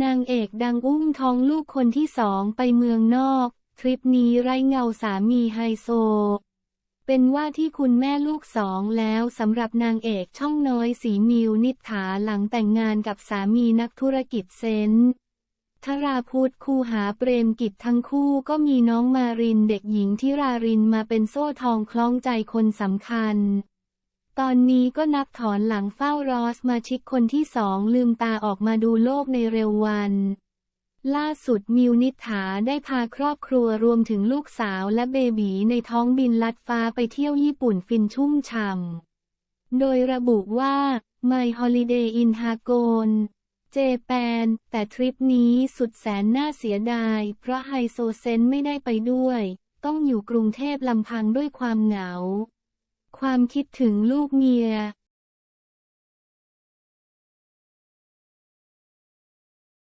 นางเอกดังอุ้มท้องลูกคนที่สองไปเมืองนอก ทริปนี้ไร้เงาสามีไฮโซ เป็นว่าที่คุณแม่ลูกสองแล้วสำหรับนางเอกช่องน้อยสีมิวนิษฐาหลังแต่งงานกับสามีนักธุรกิจเซนต์ธราพุทธคูหาเปรมกิจทั้งคู่ก็มีน้องมารินเด็กหญิงที่รารินมาเป็นโซ่ทองคล้องใจคนสำคัญ ตอนนี้ก็นับถอนหลังเฝ้ารอสมาชิกคนที่สองลืมตาออกมาดูโลกในเร็ววัน ล่าสุดมิวนิฐาได้พาครอบครัวรวมถึงลูกสาวและเบบีในท้องบินลัดฟ้าไปเที่ยวญี่ปุ่นฟินชุ่มฉ่ำโดยระบุว่า My Holiday in Hagon เจแปน แต่ทริปนี้สุดแสนน่าเสียดาย เพราะไฮโซเซนไม่ได้ไปด้วย ต้องอยู่กรุงเทพลำพังด้วยความเหงา ความคิดถึงลูกเมีย